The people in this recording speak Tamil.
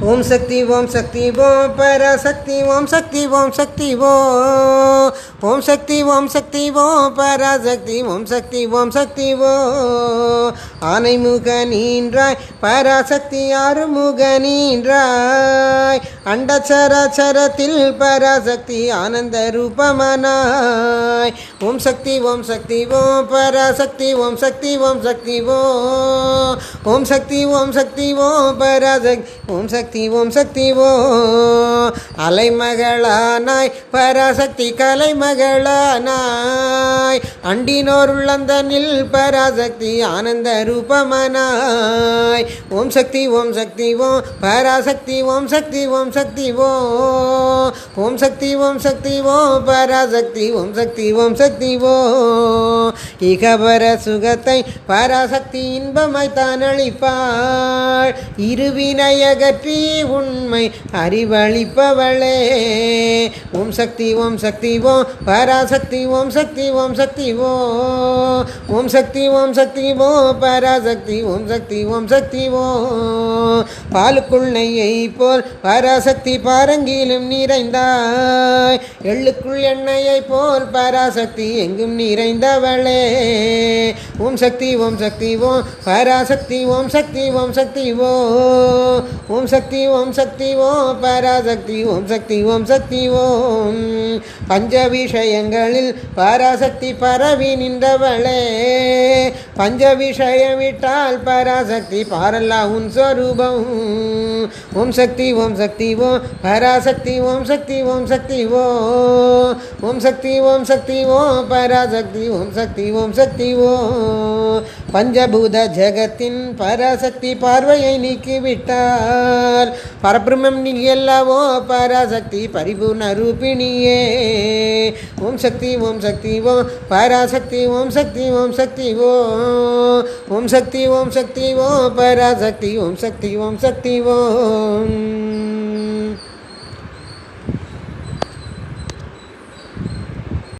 ஓம் சக்தி ஓம் சக்தி ஓ பராசக்தி ஓம் சக்தி ஓம் சக்தி ஓ ஓம் சக்தி ஓம் சக்தி ஓ பராசக்தி ஓம் சக்தி ஓம் சக்தி ஓ ஆனைமுக நீன்றாய் பராசக்தி ஆறுமுக நீன்றாய் அண்டச்சராச்சரத்தில் பராசக்தி ஆனந்த ரூபமனாய் ஓம் சக்தி ஓம் சக்தி ஓம் பராசக்தி ஓம் சக்தி ஓம் சக்தி ஓ ஓம் சக்தி ஓம் சக்தி ஓம் பராசக்தி ஓம் சக்தி சக்தி ஓம் சக்தி ஓ அலைமகளானாய் பராசக்தி கலைமகளானாய். அண்டினோர் உள்ளந்தனில் பராசக்தி ஆனந்த ரூபமனாய். ஓம் சக்தி ஓம் சக்தி ஓம். பராசக்தி ஓம் சக்தி ஓம் சக்தி ஓ ஓம் சக்தி ஓம் சக்தி ஓம். பராசக்தி ஓம் சக்தி ஓம் சக்தி ஓ இகபர சுகத்தை பராசக்தி இன்பமாய் தான் அளிப்பாள் இருவினையகற்றி உண்மை அறிவழிப்பவளே ஓம் சக்தி ஓம் சக்தி ஓம் பராசக்தி ஓம் சக்தி ஓம் சக்தி ஓ. ஓம் சக்தி ஓம் சக்தி ஓ பராசக்தி ஓம் சக்தி ஓம் சக்தி ஓ. பாலுக்குள் நெய்யை போல் பராசக்தி பாரங்கிலும் நிறைந்தாய். எள்ளுக்குள் எண்ணெயை போல் பராசக்தி எங்கும் நிறைந்தவள். ஓம் சக்தி ஓம் சக்தி ஓம் பராசக்தி ஓம் சக்தி ஓம் சக்தி ஓ ஓம் சக்தி ஓம் சக்தி ஓம் பராசக்தி ஓம் சக்தி ஓம் சக்தி ஓம் பஞ்ச விஷயங்களில் பராசக்தி பரவி நின்றவளே பஞ்ச விஷயம் விட்டால் பராசக்தி பாரல்லா உன் ஸ்வரூபம் ஓம் சக்தி ஓம் சக்தி ஓம் பராசக்தி ஓம் சக்தி ஓம் சக்தி ஓ ஓம் சக்தி ஓம் சக்தி ஓம் பராசக்தி ஓம் சக்தி ஓம் சக்தி ஓ பஞ்சபூத ஜெகத்தின் பராசக்தி பார்வையை நீக்கிவிட்டார். பரபிரம்மம் நீ அல்லவோ பராசக்தி பரிபூர்ண ரூபிணியே. ஓம் சக்தி ஓம் சக்தி ஓம் பராசக்தி ஓம் சக்தி ஓம் சக்தி ஓம் ஓம் சக்தி ஓம் சக்தி ஓம் பராசக்தி ஓம் சக்தி ஓம் சக்தி ஓம்.